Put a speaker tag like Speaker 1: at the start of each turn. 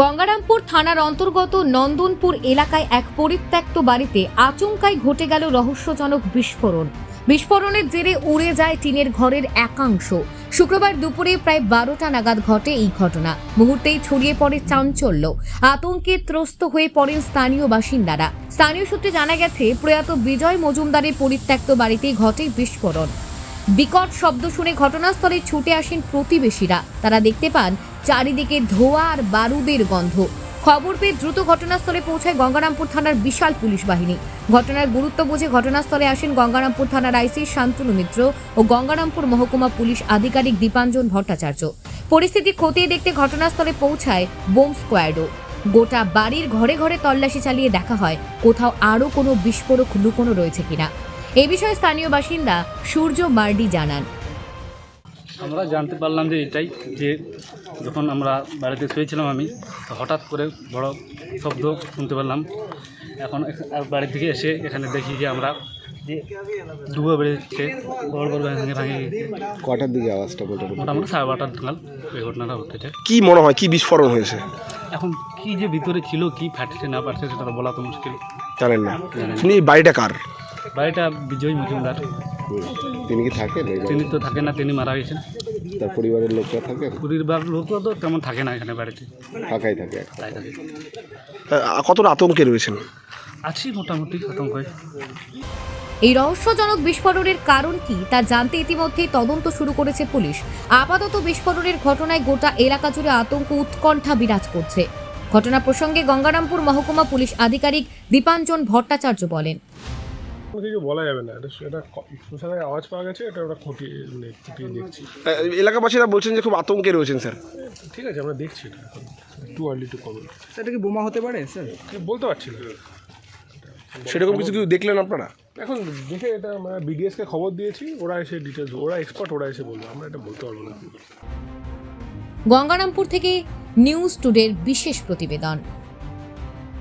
Speaker 1: গঙ্গারামপুর থানার অন্তর্গত নন্দনপুর এলাকায় এক পরিত্যক্ত বাড়িতে আচমকায় ঘটে গেল রহস্যজনক বিস্ফোরণ। বিস্ফোরণের জেরে উড়ে যায় টিনের ঘরের একাংশ। শুক্রবার দুপুরে প্রায় বারোটা নাগাদ ঘটে এই ঘটনা। মুহূর্তেই ছড়িয়ে পড়ে চাঞ্চল্য। আতঙ্কে ত্রস্ত হয়ে পড়েন স্থানীয় বাসিন্দারা। স্থানীয় সূত্রে জানা গেছে, প্রয়াত বিজয় মজুমদারের পরিত্যক্ত বাড়িতেই ঘটে বিস্ফোরণ। বিকট শব্দ শুনে ঘটনাস্থলে ছুটে আসেন প্রতিবেশীরা। তারা দেখতে পান চারিদিকে ধোঁয়া আর বারুদের গন্ধ। খবর পেয়ে দ্রুত ঘটনাস্থলে পৌঁছায় গঙ্গারামপুর থানার বিশাল পুলিশ বাহিনী। ঘটনার গুরুত্ব বুঝে ঘটনাস্থলে আসেন গঙ্গারামপুর থানার আইসি শান্তনু মিত্র ও গঙ্গারামপুর মহকুমা পুলিশ আধিকারিক দীপাঞ্জন ভট্টাচার্য। পরিস্থিতি খতিয়ে দেখতে ঘটনাস্থলে পৌঁছায় বোম স্কোয়াডও। গোটা বাড়ির ঘরে ঘরে তল্লাশি চালিয়ে দেখা হয়, কোথাও আরও কোনো বিস্ফোরক লুকোনো রয়েছে কিনা। এ বিষয়ে স্থানীয় বাসিন্দা সূর্য মার্ডি জানান।
Speaker 2: আমরা জানতে পারলাম যে এটাই যে যখন আমরা বাড়িতে শুয়েছিলাম আমি তো হঠাৎ করে বড় শব্দ শুনতে পারলাম। এখন আর বাড়ি থেকে এসে এখানে দেখি যে আমরা যে ডুবে বেড়েছে বড় বড় ভেঙে ভাঙে
Speaker 3: কটার দিকে আওয়াজটা বলতে?
Speaker 2: মোটামুটি সাড়ে বারোটার নাগাদ এই ঘটনাটা ঘটেছে।
Speaker 3: কি মনে হয় কি বিস্ফোরণ হয়েছে?
Speaker 2: এখন কি যে ভিতরে ছিল কি ফাটছে না ফাটছে সেটা বলা তো মুশকিল।
Speaker 3: জানেন না। শুনি বাড়িটা কার?
Speaker 2: বাড়িটা বিজয় মজুমদার।
Speaker 3: তিনি কি থাকেন এই
Speaker 2: তিনি তো থাকে না তিনি মারা গেছেন।
Speaker 3: তার পরিবারের লোকরা থাকেন
Speaker 2: পরিবার লোকও তো তেমন থাকে না এখানে বাড়িতে।
Speaker 3: ফাঁকাই থাকে এখন।
Speaker 2: তাই থাকে।
Speaker 3: আহ, কতটা আতঙ্কে রয়েছেন?
Speaker 2: আছি মোটামুটি আতঙ্কে
Speaker 1: এই রহস্যজনক বিস্ফোরণের কারণ কি তা জানতে ইতিমধ্যেই তদন্ত শুরু করেছে পুলিশ। আপাতত বিস্ফোরণের ঘটনায় গোটা এলাকা জুড়ে আতঙ্ক উৎকণ্ঠা বিরাজ করছে। ঘটনা প্রসঙ্গে গঙ্গারামপুর মহকুমা পুলিশ আধিকারিক দীপাঞ্জন ভট্টাচার্য বলেন
Speaker 4: কিছু বলা যাবে না। এটা এটা শ্মশানের আওয়াজ পাওয়া গেছে এটা ওরা খতিয়ে মানে খতিয়ে দেখছি।
Speaker 3: এলাকাবাসীরা বলছেন যে খুব আতঙ্কে রয়েছেন স্যার।
Speaker 4: ঠিক আছে আমরা দেখছি এটা এখন। টু আর্লি টু কমেন্ট
Speaker 5: সেটা কি বোমা হতে পারে স্যার?
Speaker 4: বলতে পারছি না।
Speaker 3: সেরকম কিছু কিছু দেখলেন আপনারা?
Speaker 4: এখন দেখে এটা আমরা বিডিএসকে খবর দিয়েছি ওরা এসে ডিটেলস ওরা এক্সপার্ট ওরা এসে বলবে। আমরা এটা বলতে পারব না।
Speaker 1: গঙ্গারামপুর থেকে নিউজ টুডের বিশেষ প্রতিবেদন।